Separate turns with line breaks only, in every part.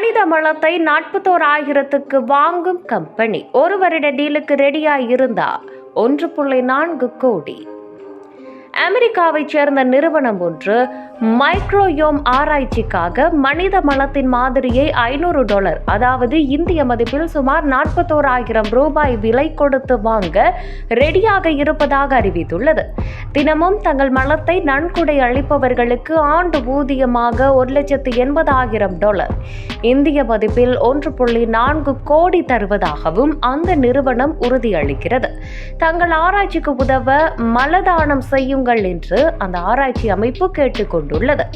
மனித மலத்தை நாற்பத்தோராயிரத்துக்கு வாங்கும் கம்பெனி ஒரு வருட டீலுக்கு ரெடியாக இருந்தா ஒன்று புள்ளி நான்கு கோடி. அமெரிக்காவைச் சேர்ந்த நிறுவனம் ஒன்று மைக்ரோயோம் ஆராய்ச்சிக்காக மனித மலத்தின் மாதிரியை ஐநூறு டாலர் அதாவது இந்திய மதிப்பில் சுமார் நாற்பத்தோராயிரம் ரூபாய் விலை கொடுத்து வாங்க ரெடியாக இருப்பதாக அறிவித்துள்ளது. தினமும் தங்கள் மலத்தை நன்கொடை அளிப்பவர்களுக்கு ஆண்டு ஊதியமாக ஒரு லட்சத்து எண்பதாயிரம் டாலர். இந்திய மதிப்பில் ஒன்று புள்ளி நான்கு கோடி தருவதாகவும் அந்த நிறுவனம் உறுதியளிக்கிறது. தங்கள் ஆராய்ச்சிக்கு உதவ மலதானம் செய்யுங்கள் என்று அந்த ஆராய்ச்சி அமைப்பு கொண்டுள்ளது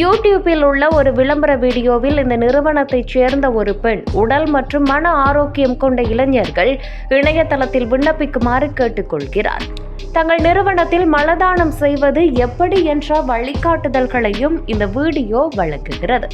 யூடியூப்பில் உள்ள ஒரு விளம்பர வீடியோவில் இந்த நிறுவனத்தைச் சேர்ந்த ஒரு பெண் உடல் மற்றும் மன ஆரோக்கியம் கொண்ட இளைஞர்கள் இணையதளத்தில் விண்ணப்பிக்குமாறு கேட்டுக்கொள்கிறார். தங்கள் நிறுவனத்தில் மலதானம் செய்வது எப்படி என்ற வழிகாட்டுதல்களையும் இந்த வீடியோ வழங்குகிறது.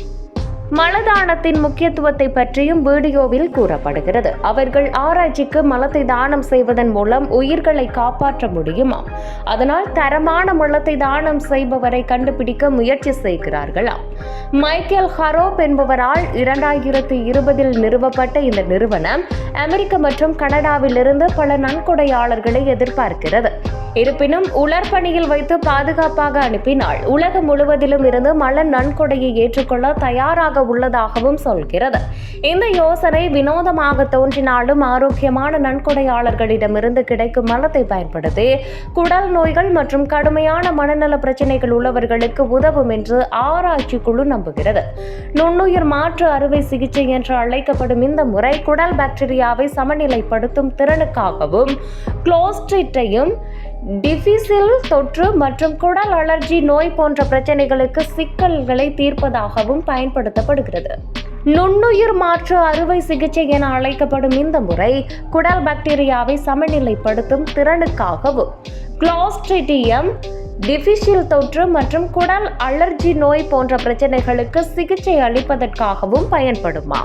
மலதானத்தின் முக்கியத்துவத்தை பற்றியும் வீடியோவில் கூறப்படுகிறது. அவர்கள் ஆராய்ச்சிக்கு மலத்தை தானம் செய்வதன் மூலம் உயிர்களை காப்பாற்ற முடியுமா? அதனால் தரமான மலத்தை தானம் செய்பவரை கண்டுபிடிக்க முயற்சி செய்கிறார்களாம் மைக்கேல் ஹரோப் என்பவரால் இரண்டாயிரத்தி இருபதில் நிறுவப்பட்ட இந்த நிறுவனம் அமெரிக்க மற்றும் கனடாவிலிருந்து பல நன்கொடையாளர்களை எதிர்பார்க்கிறது. இருப்பினும் உலர்பணியில் வைத்து பாதுகாப்பாக அனுப்பினால் உலகம் முழுவதிலும் இருந்து மல நன்கொடையை ஏற்றுக்கொள்ள தயாராக உள்ளதாகவும் சொல்கிறது. இந்த யோசனை வினோதமாக தோன்றினாலும் ஆரோக்கியமான நன்கொடையாளர்களிடமிருந்து கிடைக்கும் மலத்தை பயன்படுத்தி குடல் நோய்கள் மற்றும் கடுமையான மனநல பிரச்சனைகள் உள்ளவர்களுக்கு உதவும் என்று ஆராய்ச்சி குழு நம்புகிறது. நுண்ணுயிர் மாற்று அறுவை சிகிச்சை என்று அழைக்கப்படும் இந்த முறை குடல் பாக்டீரியாவை சமநிலைப்படுத்தும் திறனுக்காகவும் குளோஸ்ட்ரிட்டையும் டிஃபிசில் தொற்று மற்றும் குடல் அலர்ஜி நோய் போன்ற பிரச்சனைகளுக்கு சிக்கல்களை தீர்ப்பதாகவும் பயன்படுத்தப்படுகிறது. நுண்ணுயிர் மாற்று அறுவை சிகிச்சை என அழைக்கப்படும் இந்த முறை குடல் பாக்டீரியாவை சமநிலைப்படுத்தும் திறனுக்காகவும். கிளாஸ்ட்ரிடியம் டிஃபிஷியல் தொற்று மற்றும் குடல் அலர்ஜி நோய் போன்ற பிரச்சனைகளுக்கு சிகிச்சை அளிப்பதற்காகவும் பயன்படுமா